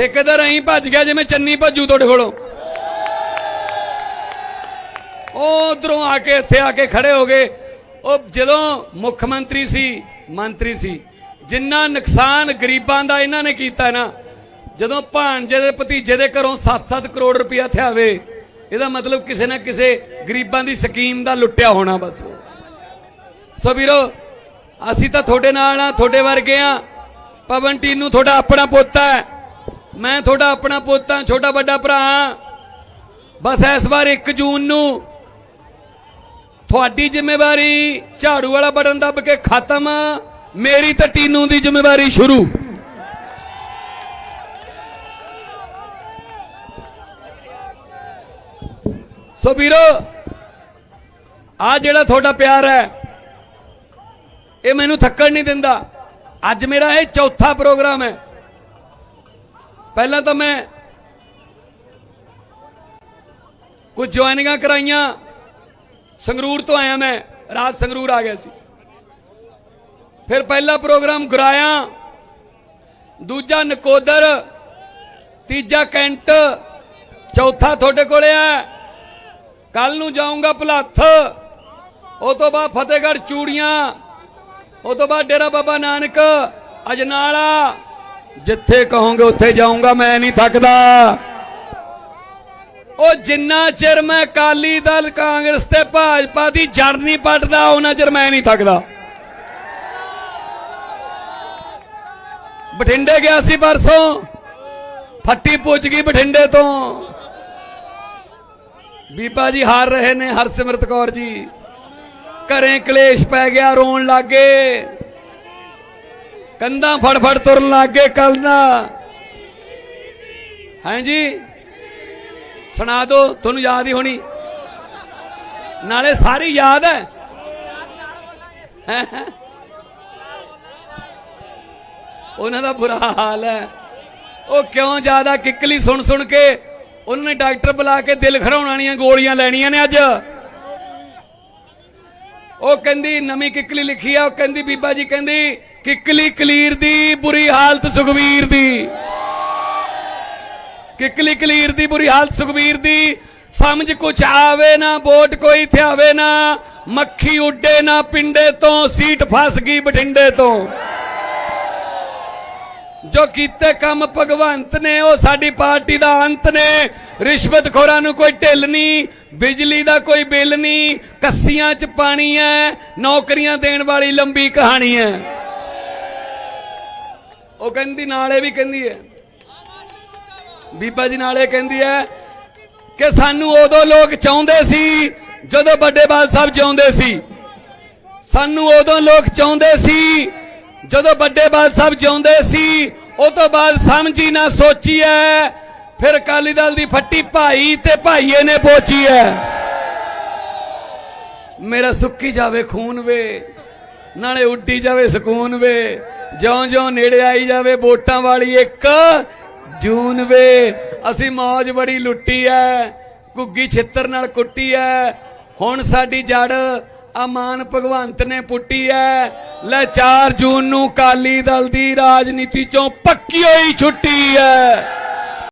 ਠੇਕੇਦਾਰ ਐਂ ਭੱਜ ਗਿਆ ਜਿਵੇਂ ਚੰਨੀ ਭੱਜੂ ਤੁਹਾਡੇ ਕੋਲੋਂ। ਉਹ ਉਧਰੋਂ ਆ ਕੇ ਇੱਥੇ ਆ ਕੇ ਖੜੇ ਹੋ ਗਏ। ਉਹ ਜਦੋਂ ਮੁੱਖ ਮੰਤਰੀ ਸੀ ਮੰਤਰੀ ਸੀ, ਜਿੰਨਾ ਨੁਕਸਾਨ ਗਰੀਬਾਂ ਦਾ ਇਹਨਾਂ ਨੇ ਕੀਤਾ ਨਾ, ਜਦੋਂ ਭਾਣਜੇ ਦੇ ਭਤੀਜੇ ਦੇ ਘਰੋਂ 7-7 ਕਰੋੜ ਰੁਪਇਆ ਥਿਆਵੇ ਇਹਦਾ ਮਤਲਬ ਕਿਸੇ ਨਾ ਕਿਸੇ ਗਰੀਬਾਂ ਦੀ ਸਕੀਮ ਦਾ ਲੁੱਟਿਆ ਹੋਣਾ ਬਸ। ਸੋ ਵੀਰੋ, ਅਸੀਂ ਤਾਂ ਤੁਹਾਡੇ ਨਾਲ ਆ, ਤੁਹਾਡੇ ਵਰਗੇ ਆ। ਪਵਨ ਟੀਨੂ ਤੁਹਾਡਾ ਆਪਣਾ ਪੋਤਾ ਹੈ। ਮੈਂ ਤੁਹਾਡਾ ਆਪਣਾ ਪੋਤਾ ਛੋਟਾ ਵੱਡਾ ਭਰਾ ਹਾਂ। ਬਸ ਇਸ ਵਾਰ 1 ਜੂਨ ਨੂੰ ਤੁਹਾਡੀ ਜ਼ਿੰਮੇਵਾਰੀ ਝਾੜੂ ਵਾਲਾ ਬਟਨ ਦੱਬ ਕੇ ਖਤਮ ਮੇਰੀ ਤੇ ਟੀਨੂ ਦੀ ਜ਼ਿੰਮੇਵਾਰੀ ਸ਼ੁਰੂ। ਸੋ ਵੀਰੋ ਆ ਜਿਹੜਾ ਤੁਹਾਡਾ ਪਿਆਰ ਹੈ, ਇਹ ਮੈਨੂੰ ਥੱਕਣ ਨਹੀਂ ਦਿੰਦਾ। ਅੱਜ ਮੇਰਾ ਇਹ ਚੌਥਾ ਪ੍ਰੋਗਰਾਮ ਹੈ। ਪਹਿਲਾਂ ਤਾਂ ਮੈਂ ਕੁਝ ਜੁਆਇਨਿੰਗਾਂ ਕਰਾਈਆਂ, ਸੰਗਰੂਰ ਤੋਂ ਆਇਆ ਮੈਂ, ਰਾਤ ਸੰਗਰੂਰ ਆ ਗਿਆ ਸੀ। ਫਿਰ ਪਹਿਲਾ ਪ੍ਰੋਗਰਾਮ ਗੁਰਾਇਆ, ਦੂਜਾ ਨਕੋਦਰ, ਤੀਜਾ ਕੈਂਟ, ਚੌਥਾ ਤੁਹਾਡੇ ਕੋਲੇ ਆ। ਕੱਲ ਨੂੰ ਜਾਊਂਗਾ ਭਲੱਥ। ਉਹ ਤੋਂ ਬਾਅਦ ਫਤਿਹਗੜ੍ਹ ਚੂੜੀਆਂ, ਉਹ ਤੋਂ ਬਾਅਦ ਡੇਰਾ ਬਾਬਾ ਨਾਨਕ, ਅਜਨਾਲਾ ਜਿੱਥੇ ਕਹੋਗੇ ਉੱਥੇ ਜਾਊਂਗਾ, ਮੈਂ ਨਹੀਂ ਥੱਕਦਾ। ਉਹ ਜਿੰਨਾ ਚਿਰ ਮੈਂ ਕਾਲੀ ਦਲ, ਕਾਂਗਰਸ ਤੇ ਭਾਜਪਾ ਦੀ ਜੜ ਨਹੀਂ ਪੱਟਦਾ ਉਹਨਾਂ ਚਿਰ ਮੈਂ ਨਹੀਂ ਥੱਕਦਾ। ਬਠਿੰਡੇ ਗਿਆ ਸੀ ਪਰਸੋਂ। ਫੱਟੀ ਪੁੱਜ ਗਈ ਬਠਿੰਡੇ ਤੋਂ। ਬੀਬਾ ਜੀ ਹਾਰ ਰਹੇ ਨੇ ਹਰਸਿਮਰਤ ਕੌਰ ਜੀ। ਘਰੇ ਕਲੇਸ਼ ਪੈ ਗਿਆ, ਰੋਣ ਲੱਗੇ ਕੰਧਾਂ ਫੜ ਫੜ ਤੁਰਨ ਲੱਗੇ ਕੱਲ ਨਾ ਹਾਂ ਜੀ? ਸੁਣਾ ਦੋ, ਤੁਹਾਨੂੰ ਯਾਦ ਹੀ ਹੋਣੀ। ਨਾਲੇ ਸਾਰੀ ਯਾਦ ਹੈ। ਹੈਂ? ਉਹਨਾਂ ਦਾ ਬੁਰਾ ਹਾਲ ਹੈ। ਉਹ ਕਿਉਂ ਜ਼ਿਆਦਾ ਕਿੱਕਲੀ ਸੁਣ ਸੁਣ ਕੇ ਉਹਨਾਂ ਨੇ ਡਾਕਟਰ ਬੁਲਾ ਕੇ ਦਿਲ ਖਰਾਉਣ ਵਾਲੀਆਂ ਗੋਲੀਆਂ ਲੈਣੀਆਂ ਨੇ ਅੱਜ? ਉਹ ਕਹਿੰਦੀ, ਨਵੀਂ ਕਿੱਕਲੀ ਲਿਖੀ ਆ, ਉਹ ਕਹਿੰਦੀ, ਬੀਬਾ ਜੀ ਕਹਿੰਦੀ, ਕਿੱਕਲੀ ਕਲੀਰ ਦੀ, ਬੁਰੀ ਹਾਲਤ ਸੁਖਵੀਰ ਦੀ। ਕਿੱਕਲੀ ਕਲੀਰ ਦੀ, ਬੁਰੀ ਹਾਲਤ ਸੁਖਵੀਰ ਦੀ। ਸਮਝ ਕੁਛ ਆਵੇ ਨਾ, ਵੋਟ ਕੋਈ ਥਿਆਵੇ ਨਾ। ਮੱਖੀ ਉੱਡੇ ਨਾ, ਪਿੰਡੇ ਤੋਂ, ਸੀਟ ਫਸ ਗਈ ਬਠਿੰਡੇ ਤੋਂ। ਜੋ ਕੀਤੇ ਕੰਮ ਭਗਵੰਤ ਨੇ, ਉਹ ਸਾਡੀ ਪਾਰਟੀ ਦਾ ਅੰਤ ਨੇ। ਰਿਸ਼ਵਤਖੋਰਾਂ ਨੂੰ ਕੋਈ ਢਿੱਲ ਨਹੀਂ, ਬਿਜਲੀ ਦਾ ਕੋਈ ਬਿੱਲ ਨਹੀਂ, ਕੱਸੀਆਂ 'ਚ ਪਾਣੀ ਹੈ, ਨੌਕਰੀਆਂ ਦੇਣ ਵਾਲੀ ਲੰਬੀ ਕਹਾਣੀ ਹੈ। ਉਹ ਕਹਿੰਦੀ, ਨਾਲੇ ਵੀ ਕਹਿੰਦੀ ਹੈ। ਬੀਬਾ ਜੀ ਨਾਲੇ ਕਹਿੰਦੀ ਹੈ ਕਿ ਸਾਨੂੰ ਉਦੋਂ ਲੋਕ ਚਾਹੁੰਦੇ ਸੀ, ਜਦੋਂ ਵੱਡੇ ਬਾਲ ਸਾਹਿਬ ਜਿਉਂਦੇ ਸੀ। ਸਾਨੂੰ ਉਦੋਂ ਲੋਕ ਚਾਹੁੰਦੇ ਸੀ ਜਦੋਂ ਵੱਡੇ ਬਾਲ ਸਾਹਿਬ ਜਿਉਂਦੇ ਸੀ, ਉਹ ਤੋਂ ਬਾਅਦ ਸਮਝੀ ਨਾ ਸੋਚੀ ਐ ਫਿਰ ਅਕਾਲੀ ਦਲ ਦੀ ਫੱਟੀ ਭਾਈ ਤੇ ਭਾਈਏ ਨੇ ਪੋਚੀ ਐ ਮੇਰਾ ਸੁੱਕੀ ਜਾਵੇ ਖੂਨ ਵੇ, ਨਾਲੇ ਉੱਡੀ ਜਾਵੇ ਸਕੂਨ ਵੇ। ਜਿਉਂ-ਜਿਉਂ ਨੇੜੇ ਆਈ ਜਾਵੇ ਵੋਟਾਂ ਵਾਲੀ ਇੱਕ ਜੂਨ ਵੇ। ਅਸੀਂ ਮੌਜ ਬੜੀ ਲੁੱਟੀ ਐ ਕੁੱਗੀ ਛਿੱਤਰ ਨਾਲ ਕੁੱਟੀ ਐ ਹੁਣ ਸਾਡੀ ਜੜ ਅਮਾਨ ਭਗਵੰਤ ਨੇ ਪੁੱਟੀ ਐ। ਲੈ 4 ਜੂਨ ਨੂੰ ਕਾਲੀ ਦਲ ਦੀ ਰਾਜਨੀਤੀ ਚੋਂ ਪੱਕੀ ਹੋਈ ਛੁੱਟੀ ਐ।